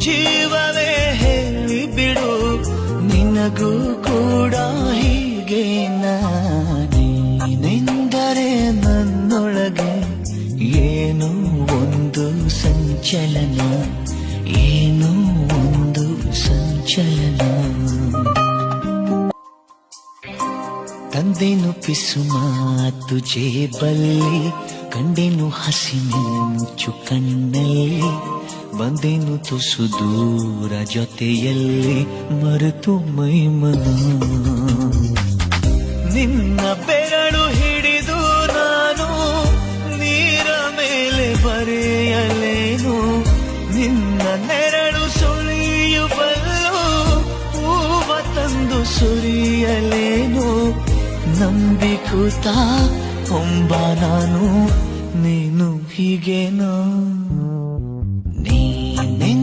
ಜೀವವೇ ಹೇಳಿ ಬಿಡು ನಿನಗೂ ಕೂಡ ಹೀಗೆ ನೀನೆಂದರೆ ನನ್ನೊಳಗೆ ಏನೋ ಒಂದು ಸಂಚಲನ? ಏನೋ ಒಂದು ಸಂಚಲನ? ತಂದೆನು ಪಿಸು ಮಾತು ಜೇಬಲ್ಲಿ ಕಂಡೆನು ಮುಚ್ಚು ಕಣ್ಣಲ್ಲಿ. ಬಂದೆನು ತುಸು ದೂರ ಜೊತೆಯಲ್ಲಿ ಮರೆತು ಮೈಮನ ನಿನ್ನ ಬೆರಳು ಹಿಡಿದು ನಾನು ನೀರ ಮೇಲೆ ಬರೆಯಲೇನು? ನಿನ್ನ ನೆರಳು ಸುಳಿಯುವಲ್ಲು ಹೂವ ತಂದು ಸುರಿಯಲೇನು? ನಂಬಿಕೂತ ಹೊಂಬ ನಾನು, ನೀನು ಹೀಗೇನಾ?